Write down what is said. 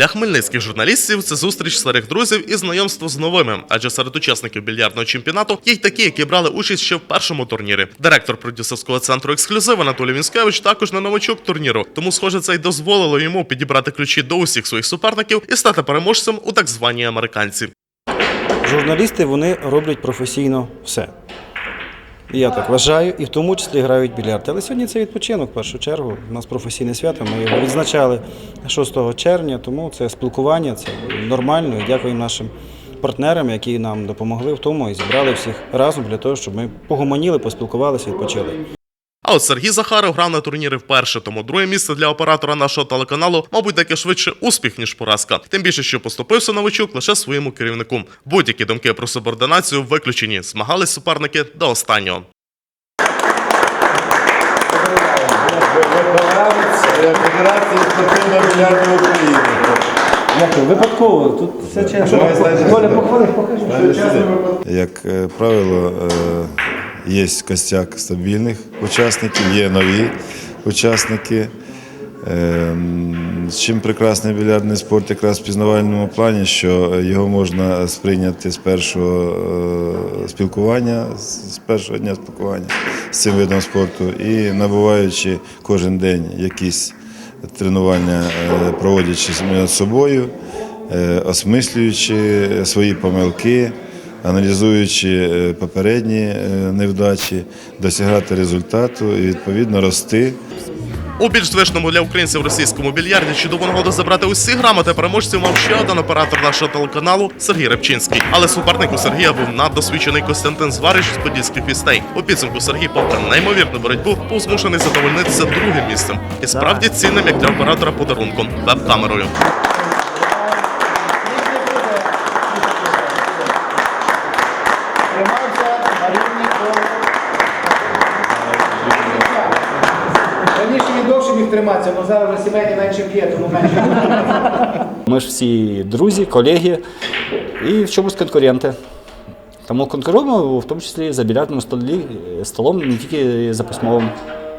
Для хмельницьких журналістів це зустріч старих друзів і знайомство з новими, адже серед учасників більярдного чемпіонату є й такі, які брали участь ще в першому турнірі. Директор продюсерського центру ексклюзив Анатолій Вінськевич також не новачок турніру, тому, схоже, це й дозволило йому підібрати ключі до усіх своїх суперників і стати переможцем у так званій американці. Журналісти вони роблять професійно все. Я так вважаю, і в тому числі грають більярд. Але сьогодні це відпочинок в першу чергу. У нас професійне свято. Ми його відзначали 6 червня, тому це спілкування, це нормально. І дякуємо нашим партнерам, які нам допомогли в тому і зібрали всіх разом для того, щоб ми погомоніли, поспілкувалися, відпочили. А от Сергій Захаров грав на турнірі вперше, тому друге місце для оператора нашого телеканалу, мабуть, таке швидше успіх, ніж поразка. Тим більше, що поступився новичок лише своєму керівнику. Будь-які думки про субординацію виключені. Змагались суперники до останнього. Федерації України. Випадково, тут все чесно. Коля, покажи. Як правило, є костяк стабільних учасників, є нові учасники. З Чим прекрасний більярдний спорт якраз в пізнавальному плані, що його можна сприйняти з першого е, спілкування, з з першого дня спілкування з цим видом спорту і набуваючи кожен день якісь тренування, е, проводячи над собою, е, осмислюючи свої помилки, аналізуючи е, попередні е, невдачі, досягати результату і відповідно рости. У більш звичному для українців російському більярді чудову нагоду забрати усі грамоти переможців мав ще один оператор нашого телеканалу Сергій Репчинський. Але суперник у Сергія був наддосвідчений Костянтин Зварич з подільських вістей. У підсумку Сергій, попри неймовірну боротьбу, був змушений задовольнитися другим місцем. І справді цінним як для оператора подарунком веб-камерою. Міг триматися, але зараз вже сімейні менше п'є, тому менше. Ми ж всі друзі, колеги і в чомусь конкуренти. Тому конкуруємо в тому числі за білятним столом, не тільки за письмовим.